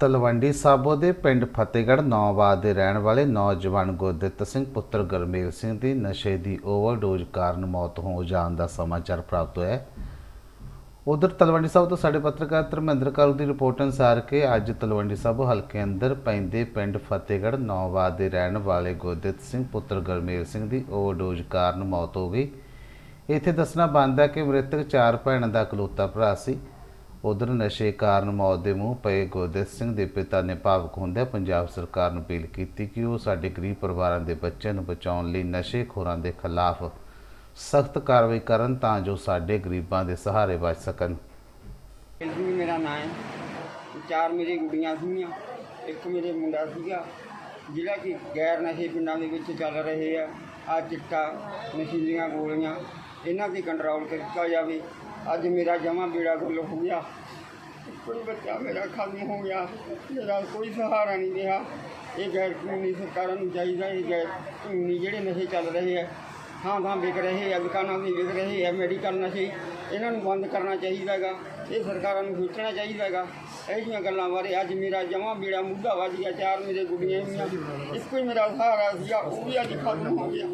ਤਲਵੰਡੀ ਸਾਬੋ ਦੇ ਪਿੰਡ ਫਤਿਹਗੜ੍ਹ ਨੌਬਾਦ ਦੇ ਰਹਿਣ ਵਾਲੇ ਨੌਜਵਾਨ ਗੁਰਦਿੱਤ ਸਿੰਘ ਪੁੱਤਰ ਗਰਮੇਲ ਸਿੰਘ ਦੀ ਨਸ਼ੇ ਦੀ ਓਵਰਡੋਜ਼ ਕਾਰਨ ਮੌਤ ਹੋ ਜਾਣ ਦਾ ਸਮਾਚਾਰ ਪ੍ਰਾਪਤ ਹੋਇਆ ਹੈ। ਉਧਰ ਤਲਵੰਡੀ ਸਾਹਿਬ ਤੋਂ ਸਾਡੇ ਪੱਤਰਕਾਰ ਧਰਮਿੰਦਰ ਕਾਲੂ ਦੀ ਰਿਪੋਰਟ ਅਨੁਸਾਰ ਕਿ ਅੱਜ ਤਲਵੰਡੀ ਸਾਬੋ ਹਲਕੇ ਅੰਦਰ ਪੈਂਦੇ ਪਿੰਡ ਫਤਿਹਗੜ੍ਹ ਨੌਬਾਦ ਦੇ ਰਹਿਣ ਵਾਲੇ ਗੁਰਦਿੱਤ ਸਿੰਘ ਪੁੱਤਰ ਗਰਮੇਲ ਸਿੰਘ ਦੀ ਓਵਰਡੋਜ਼ ਕਾਰਨ ਮੌਤ ਹੋ ਗਈ। ਇੱਥੇ ਦੱਸਣਾ ਬਣਦਾ ਹੈ ਕਿ ਮ੍ਰਿਤਕ ਚਾਰ ਭੈਣਾਂ ਦਾ ਇਕਲੌਤਾ ਭਰਾ ਸੀ। ਉਧਰ ਨਸ਼ੇ ਕਾਰਨ ਮੌਤ ਦੇ ਮੂੰਹ ਪਏ ਗੁਰਦਿੱਤ ਸਿੰਘ ਦੇ ਪਿਤਾ ਨੇ ਭਾਵੁਕ ਹੁੰਦਿਆਂ ਪੰਜਾਬ ਸਰਕਾਰ ਨੂੰ ਅਪੀਲ ਕੀਤੀ ਕਿ ਉਹ ਸਾਡੇ ਗਰੀਬ ਪਰਿਵਾਰਾਂ ਦੇ ਬੱਚਿਆਂ ਨੂੰ ਬਚਾਉਣ ਲਈ ਨਸ਼ੇਖੋਰਾਂ ਦੇ ਖਿਲਾਫ ਸਖਤ ਕਾਰਵਾਈ ਕਰਨ ਤਾਂ ਜੋ ਸਾਡੇ ਗਰੀਬਾਂ ਦੇ ਸਹਾਰੇ ਬਚ ਸਕਣ। ਜੀ ਮੇਰਾ ਨਾਂ ਹੈ। ਚਾਰ ਮੇਰੇ ਗੁੱਡੀਆਂ ਸੀਗੀਆਂ। ਇੱਕ ਮੇਰੇ ਮੁੰਡਾ ਸੀਗਾ। ਜਿਹੜਾ ਕਿ ਗੈਰ ਨਸ਼ੇ ਪਿੰਡਾਂ ਦੇ ਵਿੱਚ ਚੱਲ ਰਹੇ ਆ। ਆ ਚਿੱਟਾ, ਨਸ਼ੀਲੀਆਂ ਗੋਲੀਆਂ, ਇਹਨਾਂ ਤੇ ਕੰਟਰੋਲ ਕੀਤਾ ਜਾਵੇ। ਅੱਜ ਮੇਰਾ ਜਮਾ ਬੇੜਾ ਗੁੱਲ ਹੋ ਗਿਆ। ਕੋਈ ਬੱਚਾ ਮੇਰਾ ਖਤਮ ਹੋ ਗਿਆ। ਮੇਰਾ ਕੋਈ ਸਹਾਰਾ ਨਹੀਂ ਰਿਹਾ। ਇਹ ਗੈਰ ਕਾਨੂੰਨੀ ਸਰਕਾਰਾਂ ਨੂੰ ਚਾਹੀਦਾ ਇਹ ਗੈਰ ਕਾਨੂੰਨੀ ਜਿਹੜੇ ਨਸ਼ੇ ਚੱਲ ਰਹੇ ਆ, ਥਾਂ ਥਾਂ ਵਿਕ ਰਹੇ ਆ, ਦੁਕਾਨਾਂ ਵੀ ਵਿਕ ਰਹੇ ਆ ਮੈਡੀਕਲ ਨਸ਼ੇ, ਇਹਨਾਂ ਨੂੰ ਬੰਦ ਕਰਨਾ ਚਾਹੀਦਾ ਹੈਗਾ। ਇਹ ਸਰਕਾਰਾਂ ਨੂੰ ਸੋਚਣਾ ਚਾਹੀਦਾ ਹੈਗਾ। ਇਹ ਜਿਹੀਆਂ ਗੱਲਾਂ ਬਾਰੇ ਅੱਜ ਮੇਰਾ ਜਮਾਂ ਬੇੜਾ ਮੁੱਢਾ ਵੱਜ ਗਿਆ। ਚਾਰ ਮੇਰੇ ਗੁੱਡੀਆਂ ਹੋਈਆਂ ਇੱਕੋ ਹੀ ਮੇਰਾ ਸਹਾਰਾ ਸੀਗਾ, ਉਹ ਵੀ ਅੱਜ ਖਤਮ ਹੋ ਗਿਆ।